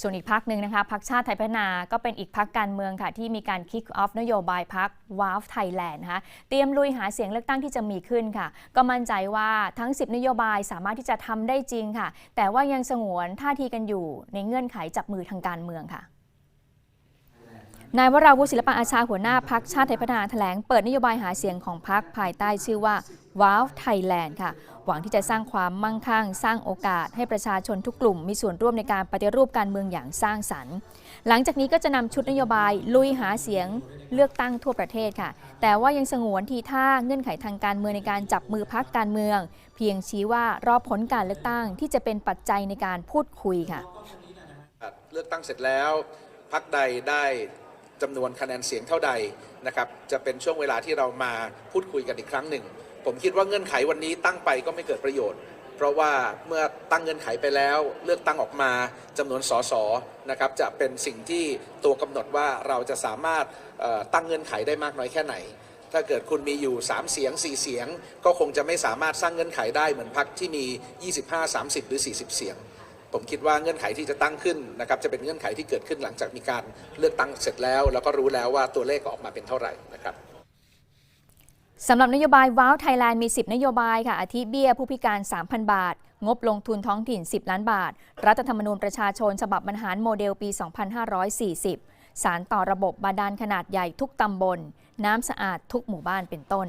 ส่วนอีกพักหนึ่งนะคะพักชาติไทยพัฒนาก็เป็นอีกพักการเมืองค่ะ ที่มีการคิกออฟนโยบายพักวาฟไทยแลนด์นะคะเตรียมลุยหาเสียงเลือกตั้งที่จะมีขึ้นค่ะ ก็มั่นใจว่าทั้ง 10 นโยบายสามารถที่จะทำได้จริงค่ะ แต่ว่ายังสงวนท่าทีกันอยู่ในเงื่อนไขจับมือทางการเมืองค่ะ นายวราวุฒิศิลปะอาชาหัวหน้าพักชาติไทยพัฒนาแถลงเปิดนโยบายหาเสียงของพักภายใต้ชื่อว่าว้าวไทยแลนด์ค่ะ หวังที่จะสร้างความมั่งคั่ง สร้างโอกาส ให้ประชาชนทุกกลุ่มมีส่วนร่วมในการปฏิรูปการเมืองอย่างสร้างสรรค์ หลังจากนี้ก็จะนำชุดนโยบายลุยหาเสียงเลือกตั้งทั่วประเทศค่ะ แต่ว่ายังสงวนทีท่าเงื่อนไขทางการเมืองในการจับมือพักการเมือง เพียงชี้ว่ารอผลการเลือกตั้งที่จะเป็นปัจจัยในการพูดคุยค่ะ เลือกตั้งเสร็จแล้วพักใดได้ จำนวนคะแนนเสียงเท่าใดนะครับจะเป็นช่วงเวลาที่เรามาพูดคุยกันอีกครั้งหนึ่ง ผมคิดว่าเงื่อนไขวันนี้ตั้งไปก็ไม่เกิดประโยชน์ เพราะว่าเมื่อตั้งเงื่อนไขไปแล้ว เลือกตั้งออกมาจำนวนสสนะครับจะเป็นสิ่งที่ตัวกำหนดว่าเราจะสามารถตั้งเงื่อนไขได้มากน้อยแค่ไหนถ้าเกิดคุณมีอยู่ 3 เสียง 4 เสียง ก็คงจะไม่สามารถสร้างเงื่อนไขได้เหมือนพักที่มี 25 30 หรือ 40 เสียง ผมคิดว่าเงื่อนไขที่จะตั้งขึ้นนะครับจะเป็นเงื่อนไขที่เกิดขึ้นหลังจากมีการเลือกตั้งเสร็จแล้ว แล้วก็รู้แล้วว่าตัวเลขออกมาเป็นเท่าไหร่นะครับสำหรับนโยบายว้าวไทยแลนด์มี 10 นโยบายค่ะอาทิเบี้ยผู้พิการ 3,000 บาท งบลงทุนท้องถิ่น 10 ล้านบาท รัฐธรรมนูญประชาชนฉบับบรรหารโมเดลปี 2540 สารต่อระบบบาดาลขนาดใหญ่ทุกตำบล น้ำสะอาดทุกหมู่บ้านเป็นต้น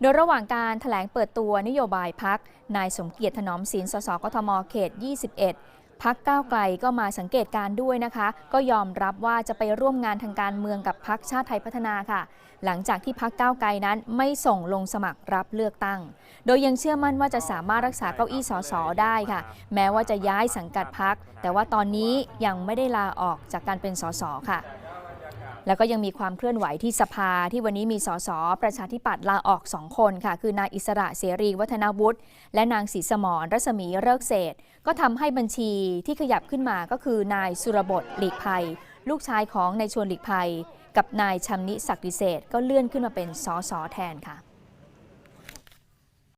โดยระหว่างการถแถลงเปิดตัวนโยบายพัก นายสมเกียรติถนอมศิลสสกทมเขต 21 พักก้าวไกลก็มาสังเกตการ์ด้วยนะคะ ก็ยอมรับว่าจะไปร่วมงานทางการเมืองกับพักชาติไทยพัฒนาค่ะ หลังจากที่พักก้าวไกลนั้นไม่ส่งลงสมัครรับเลือกตั้ง โดยยังเชื่อมั่นว่าจะสามารถรักษาเก้าอี้สสได้ค่ะ แม้ว่าจะย้ายสังกัดพัก แต่ว่าตอนนี้ยังไม่ได้ลาออกจากการเป็นสสค่ะ แล้วก็ยังมีความเคลื่อนไหวที่สภาที่วันนี้มีสสประชาธิปัตย์ลาออกสองคนค่ะ คือนายอิสระเสรีวัฒนาวุฒิและนางศรีสมรรัศมีเลิกเศษ ก็ทำให้บัญชีที่ขยับขึ้นมาก็คือนายสุรบดหลีกภัย ลูกชายของนายชวนหลีกภัย กับนายชำนิศักดิเศษก็เลื่อนขึ้นมาเป็นสสแทนค่ะ